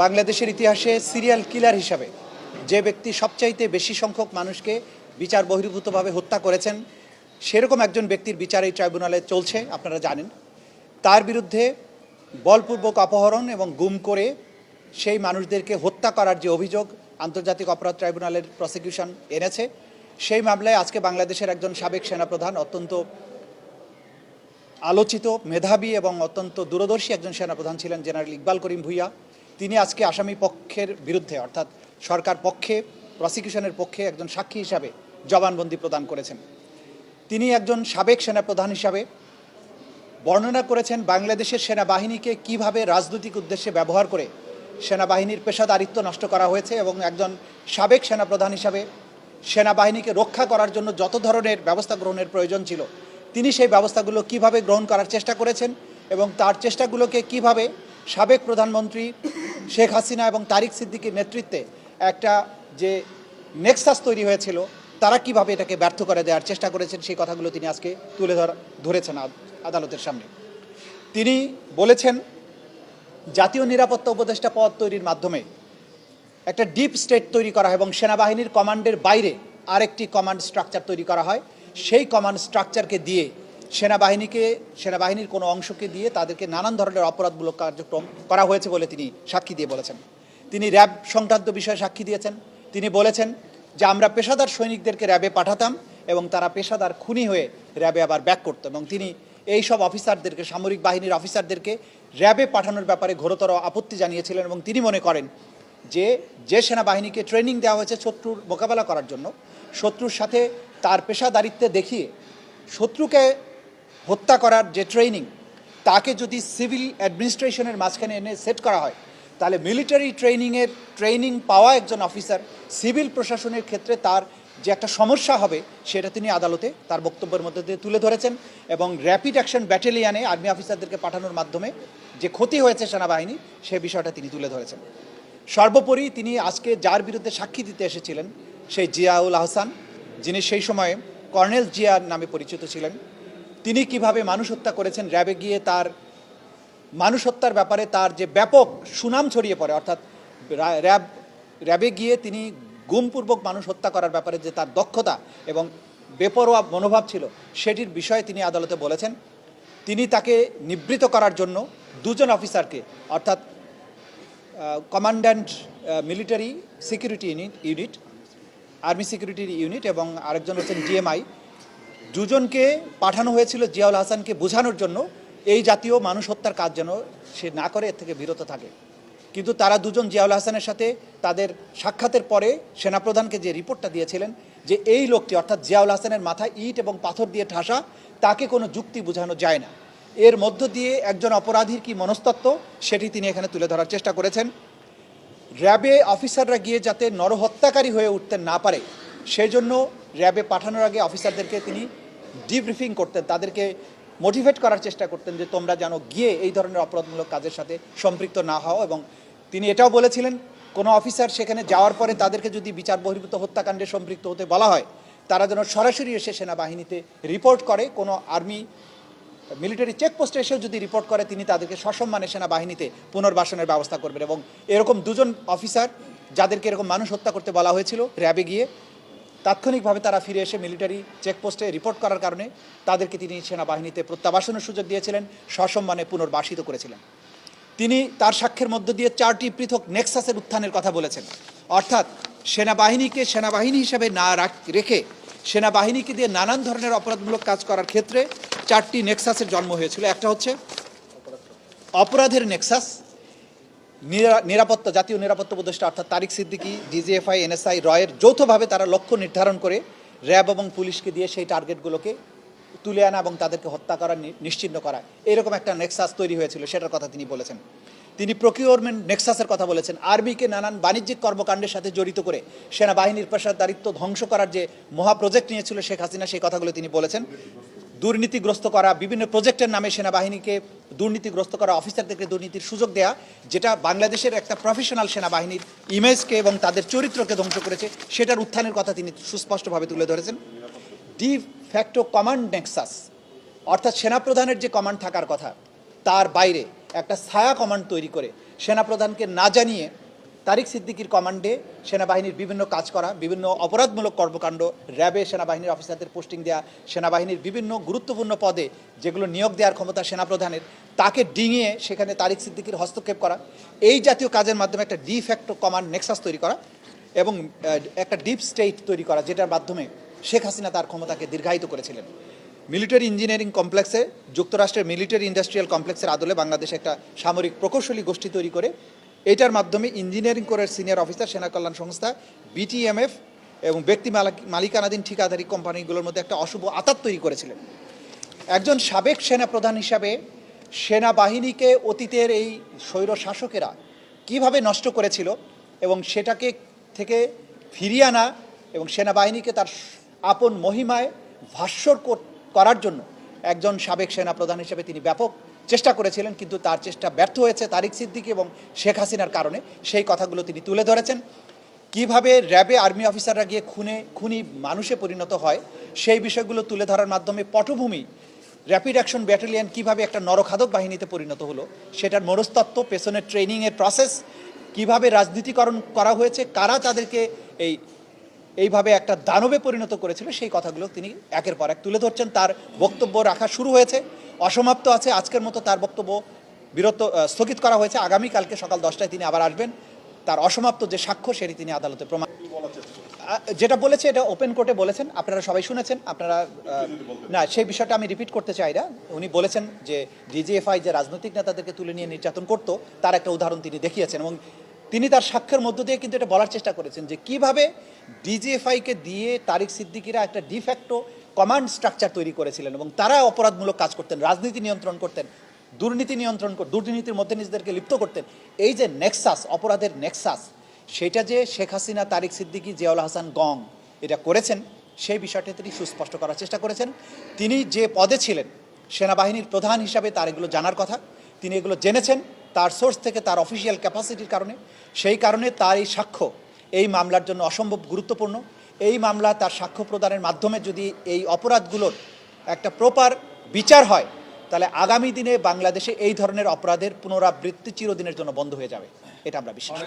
বাংলাদেশের ইতিহাসে serial killer হিসাবে যে ব্যক্তি সবচাইতে বেশি সংখ্যক মানুষকে বিচার বহির্ভূতভাবে হত্যা করেছেন, সেরকম একজন ব্যক্তির বিচার এই ট্রাইব্যুনালে চলছে, আপনারা জানেন। তার বিরুদ্ধে বলপূর্বক অপহরণ এবং গুম করে সেই মানুষদেরকে হত্যা করার যে অভিযোগ আন্তর্জাতিক অপরাধ ট্রাইব্যুনালের প্রসিকিউশন এনেছে, সেই মামলায় আজকে বাংলাদেশের একজন সাবেক সেনাপ্রধান, অত্যন্ত আলোচিত, মেধাবী এবং অত্যন্ত দূরদর্শী একজন সেনাপ্রধান ছিলেন জেনারেল ইকবাল করিম ভুইয়া। তিনি আজকে আসামি পক্ষের বিরুদ্ধে, অর্থাৎ সরকার পক্ষে প্রসিকিউশনের পক্ষে একজন সাক্ষী হিসাবে জবানবন্দি প্রদান করেছেন। তিনি একজন সাবেক সেনাপ্রধান হিসাবে বর্ণনা করেছেন বাংলাদেশের সেনাবাহিনীকে কীভাবে রাজনৈতিক উদ্দেশ্যে ব্যবহার করে সেনাবাহিনীর পেশাদারিত্ব নষ্ট করা হয়েছে এবং একজন সাবেক সেনাপ্রধান হিসাবে সেনাবাহিনীকে রক্ষা করার জন্য যত ধরনের ব্যবস্থা গ্রহণের প্রয়োজন ছিল, তিনি সেই ব্যবস্থাগুলো কীভাবে গ্রহণ করার চেষ্টা করেছেন এবং তার চেষ্টাগুলোকে কীভাবে সাবেক প্রধানমন্ত্রী শেখ হাসিনা এবং তারিক সিদ্দিকীর নেতৃত্বে একটা যে নেক্সাস তৈরি হয়েছিল, তারা কীভাবে এটাকে ব্যর্থ করে দেওয়ার চেষ্টা করেছেন, সেই কথাগুলো তিনি আজকে তুলে ধর, ধরেছেন আদালতের সামনে। তিনি বলেছেন, জাতীয় নিরাপত্তা উপদেষ্টা পদ তৈরির মাধ্যমে একটা ডিপ স্টেট তৈরি করা হয় এবং সেনাবাহিনীর কমান্ডের বাইরে আরেকটি কমান্ড স্ট্রাকচার তৈরি করা হয়। সেই কমান্ড স্ট্রাকচারকে দিয়ে সেনাবাহিনীকে, সেনাবাহিনীর কোনো অংশকে দিয়ে তাদেরকে নানান ধরনের অপরাধমূলক কার্যক্রম করা হয়েছে বলে তিনি সাক্ষী দিয়ে বলেছেন। তিনি র্যাব সংক্রান্ত বিষয়ে সাক্ষী দিয়েছেন। তিনি বলেছেন যে, আমরা পেশাদার সৈনিকদেরকে র্যাবে পাঠাতাম এবং তারা পেশাদার খুনি হয়ে র্যাবে আবার ব্যাক করতো। এবং তিনি এই সব অফিসারদেরকে, সামরিক বাহিনীর অফিসারদেরকে র্যাবে পাঠানোর ব্যাপারে ঘোরতর আপত্তি জানিয়েছিলেন এবং তিনি মনে করেন যে যে সেনাবাহিনীকে ট্রেনিং দেওয়া হয়েছে শত্রুর মোকাবেলা করার জন্য, শত্রুর সাথে তার পেশাদারিত্বে দেখিয়ে শত্রুকে হত্যা করার যে ট্রেনিং তাকে যদি সিভিল অ্যাডমিনিস্ট্রেশনের মাঝখানে এনে সেট করা হয়, তাহলে মিলিটারি ট্রেনিংয়ের ট্রেনিং পাওয়া একজন অফিসার সিভিল প্রশাসনের ক্ষেত্রে তার যে একটা সমস্যা হবে, সেটা তিনি আদালতে তার বক্তব্যের মধ্যে দিয়ে তুলে ধরেছেন এবং র্যাপিড অ্যাকশন ব্যাটালিয়ানে আর্মি অফিসারদেরকে পাঠানোর মাধ্যমে যে ক্ষতি হয়েছে সেনাবাহিনী, সে বিষয়টা তিনি তুলে ধরেছেন। সর্বোপরি তিনি আজকে যার বিরুদ্ধে সাক্ষী দিতে এসেছিলেন, সেই জিয়াউল আহসান, যিনি সেই সময়ে কর্নেল জিয়ার নামে পরিচিত ছিলেন। তিনি কীভাবে মানুষ হত্যা করেছেন, র্যাবে গিয়ে তার মানুষ হত্যার ব্যাপারে তার যে ব্যাপক সুনাম ছড়িয়ে পড়ে, অর্থাৎ র্যাব, র্যাবে গিয়ে তিনি গুমপূর্বক মানুষ হত্যা করার ব্যাপারে যে তার দক্ষতা এবং বেপরোয়া মনোভাব ছিল, সেটির বিষয়ে তিনি আদালতে বলেছেন, তিনি তাকে নিবৃত করার জন্য দুজন অফিসারকে, অর্থাৎ commandant military security unit unit, army security unit এবং আরেকজন হচ্ছেন ডিএমআই দুজনকে পাঠানো হয়েছিল জিয়াউল হাসানকে বোঝানোর জন্য এই জাতীয় মানুষ হত্যার কাজ যেন সে না করে, এর থেকে বিরত থাকে। কিন্তু তারা দুজন জিয়াউল হাসানের সাথে তাদের সাক্ষাতের পরে সেনাপ্রধানকে যে রিপোর্টটা দিয়েছিলেন যে এই লোকটি, অর্থাৎ জিয়াউল হাসানের মাথায় ইট এবং পাথর দিয়ে ঠাসা, তাকে কোনো যুক্তি বোঝানো যায় না। এর মধ্য দিয়ে একজন অপরাধীর কি মনস্তত্ত্ব, সেটি তিনি এখানে তুলে ধরার চেষ্টা করেছেন। র্যাবে অফিসাররা গিয়ে যাতে নরহত্যাকারী হয়ে উঠতে না পারে সেই জন্য র্যাবে পাঠানোর আগে অফিসারদেরকে তিনি ডিব্রিফিং করতেন তাদেরকে মোটিভেট করার চেষ্টা করতেন যে তোমরা যেন গিয়ে এই ধরনের অপরাধমূলক কাজের সাথে সম্পৃক্ত না হও এবং তিনি এটাও বলেছিলেন, কোনো অফিসার সেখানে যাওয়ার পরে তাদেরকে যদি বিচার বহির্ভূত হত্যাকাণ্ডে সম্পৃক্ত হতে বলা হয়, তারা যেন সরাসরি এসে সেনাবাহিনীতে রিপোর্ট করে, কোনো আর্মি মিলিটারি চেকপোস্টে এসেও যদি রিপোর্ট করে, তিনি তাদেরকে সসম্মানে সেনাবাহিনীতে পুনর্বাসনের ব্যবস্থা করবেন এবং এরকম দুজন অফিসার যাদেরকে এরকম মানুষ হত্যা করতে বলা হয়েছিল, র্যাবে গিয়ে তাৎক্ষণিকভাবে তারা ফিরে এসে মিলিটারি চেকপোস্টে রিপোর্ট করার কারণে তাদেরকে তিনি সেনাবাহিনীতে প্রত্যাবাসনের সুযোগ দিয়েছিলেন, সসম্মানে পুনর্বাসিত করেছিলেন। তিনি তার সাক্ষ্যের মধ্য দিয়ে চারটি পৃথক নেক্সাসের উত্থানের কথা বলেছেন। অর্থাৎ সেনাবাহিনীকে সেনাবাহিনী হিসেবে না রাখ- সেনাবাহিনীকে দিয়ে নানান ধরনের অপরাধমূলক কাজ করার ক্ষেত্রে চারটি নেক্সাসের জন্ম হয়েছিল। একটা হচ্ছে অপরাধের নেক্সাস নিরাপত্তা, জাতীয় নিরাপত্তা উপদেষ্টা অর্থাৎ তারিক সিদ্দিকি, ডিজিএফআই, এনএসআই, রয়ের যৌথভাবে তারা লক্ষ্য নির্ধারণ করে র্যাব এবং পুলিশকে দিয়ে সেই টার্গেটগুলোকে তুলে আনা এবং তাদেরকে হত্যা করা নি- নিশ্চিহ্ন করা। এরকম একটা নেক্সাস তৈরি হয়েছিল, সেটার কথা তিনি বলেছেন। তিনি প্রকিউরমেন্ট নেক্সাসের কথা বলেছেন। আর্মিকে নানান বাণিজ্যিক কর্মকাণ্ডের সাথে জড়িত করে সেনাবাহিনীর পেশাদারিত্ব ধ্বংস করার যে মহা প্রজেক্ট নিয়েছিল শেখ হাসিনা, সেই কথাগুলো তিনি বলেছেন। দুর্নীতিগ্রস্ত করা, বিভিন্ন প্রজেক্টের নামে সেনাবাহিনীকে দুর্নীতিগ্রস্ত করা, অফিসারদেরকে দুর্নীতির সুযোগ দেয়া, যেটা বাংলাদেশের একটা প্রফেশনাল সেনাবাহিনীর ইমেজকে এবং তাদের চরিত্রকে ধ্বংস করেছে, সেটার উত্থানের কথা তিনি সুস্পষ্টভাবে তুলে ধরেছেন। ডি ফ্যাক্টো কমান্ড নেক্সাস অর্থাৎ সেনাপ্রধানের যে কমান্ড থাকার কথা, তার বাইরে একটা ছায়া কমান্ড তৈরি করে, সেনাপ্রধানকে না জানিয়ে তারিক সিদ্দিকির কমান্ডে সেনাবাহিনীর বিভিন্ন কাজ করা, বিভিন্ন অপরাধমূলক কর্মকাণ্ড, র্যাবে সেনাবাহিনীর অফিসারদের পোস্টিং দেওয়া সেনাবাহিনীর বিভিন্ন গুরুত্বপূর্ণ পদে যেগুলো নিয়োগ দেওয়ার ক্ষমতা সেনাপ্রধানের, তাকে ডিঙিয়ে সেখানে তারিক সিদ্দিকির হস্তক্ষেপ করা। এই জাতীয় কাজের মাধ্যমে একটা ডিফ্যাক্টো কমান্ড নেক্সাস তৈরি করা এবং একটা ডিপ স্টেট তৈরি করা, যেটার মাধ্যমে শেখ হাসিনা তার ক্ষমতাকে দীর্ঘায়িত করেছিলেন। মিলিটারি ইঞ্জিনিয়ারিং কমপ্লেক্সে যুক্তরাষ্ট্রের মিলিটারি ইন্ডাস্ট্রিয়াল কমপ্লেক্সের আদলে বাংলাদেশে একটা সামরিক প্রকৌশলী গোষ্ঠী তৈরি করে এটার মাধ্যমে ইঞ্জিনিয়ারিং কোরের সিনিয়র অফিসার, সেনা কল্যাণ সংস্থা বিটিএমএফ এবং ব্যক্তি মালিক- মালিকানাধীন ঠিকাদারি কোম্পানিগুলোর মধ্যে একটা অশুভ আতাত তৈরি করেছিলেন। একজন সাবেক সেনাপ্রধান হিসাবে সেনাবাহিনীকে অতীতের এই স্বৈর শাসকেরা কীভাবে নষ্ট করেছিল এবং সেটাকে থেকে ফিরিয়ে আনা এবং সেনাবাহিনীকে তার আপন মহিমায় ভাস্বর কর- করার জন্য একজন সাবেক সেনাপ্রধান হিসেবে তিনি ব্যাপক চেষ্টা করেছিলেন, কিন্তু তার চেষ্টা ব্যর্থ হয়েছে তারিক সিদ্দিকী এবং শেখ হাসিনার কারণে। সেই কথাগুলো তিনি তুলে ধরেছেন। কীভাবে র্যাবে আর্মি অফিসাররা গিয়ে খুনে, খুনি মানুষে পরিণত হয়, সেই বিষয়গুলো তুলে ধরার মাধ্যমে পটভূমি র্যাপিড অ্যাকশন ব্যাটালিয়ান কীভাবে একটা নরখাদক বাহিনীতে পরিণত হলো, সেটার মনস্তত্ত্ব, পেছনের ট্রেনিংয়ের প্রসেস, কীভাবে রাজনীতিকরণ করা হয়েছে, কারা তাদেরকে এই এইভাবে একটা দানবে পরিণত করেছিল সেই কথাগুলো তিনি একের পর এক তুলে ধরছেন। তার বক্তব্য রাখা শুরু হয়েছে অসমাপ্ত আছে। আজকের মতো তার বক্তব্য বিরত স্থগিত করা হয়েছে। আগামীকালকে সকাল দশটায় তিনি আবার আসবেন। তার অসমাপ্ত যে সাক্ষ্য সেটি তিনি আদালতে প্রমাণ যেটা বলেছে এটা ওপেন কোর্টে বলেছেন। আপনারা সবাই শুনেছেন। আপনারা না সেই বিষয়টা আমি রিপিট করতে চাই না। উনি বলেছেন যে ডিজিএফআই যে রাজনৈতিক নেতাদেরকে তুলে নিয়ে নির্যাতন করত তার একটা উদাহরণ তিনি দেখিয়েছেন। এবং তিনি তার সাক্ষ্যের মধ্য দিয়ে কিন্তু এটা বলার চেষ্টা করেছেন যে কীভাবে ডিজিএফআইকে দিয়ে তারিক সিদ্দিকিরা একটা ডিফ্যাক্টো কমান্ড স্ট্রাকচার তৈরি করেছিলেন এবং তারা অপরাধমূলক কাজ করতেন, রাজনীতি নিয়ন্ত্রণ করতেন, দুর্নীতি নিয়ন্ত্রণ দুর্নীতির মধ্যে নিজেদেরকে লিপ্ত করতেন। এই যে নেক্সাস অপরাধের নেক্সাস সেটা যে শেখ হাসিনা, তারিক সিদ্দিকী, জিয়াউল হাসান গং এটা করেছেন, সেই বিষয়টা তিনি সুস্পষ্ট করার চেষ্টা করেছেন। তিনি যে পদে ছিলেন, সেনাবাহিনীর প্রধান হিসাবে তার এগুলো জানার কথা, তিনি এগুলো জেনেছেন, তার সোর্স থেকে তার অফিসিয়াল ক্যাপাসিটির কারণে। সেই কারণে তার এই সাক্ষ্য এই মামলার জন্য অসম্ভব গুরুত্বপূর্ণ এই মামলা তার সাক্ষ্য প্রদানের মাধ্যমে যদি এই অপরাধগুলোর একটা প্রপার বিচার হয়, তাহলে আগামী দিনে বাংলাদেশে এই ধরনের অপরাধের পুনরাবৃত্তি চিরদিনের জন্য বন্ধ হয়ে যাবে এটা আমরা বিশ্বাস।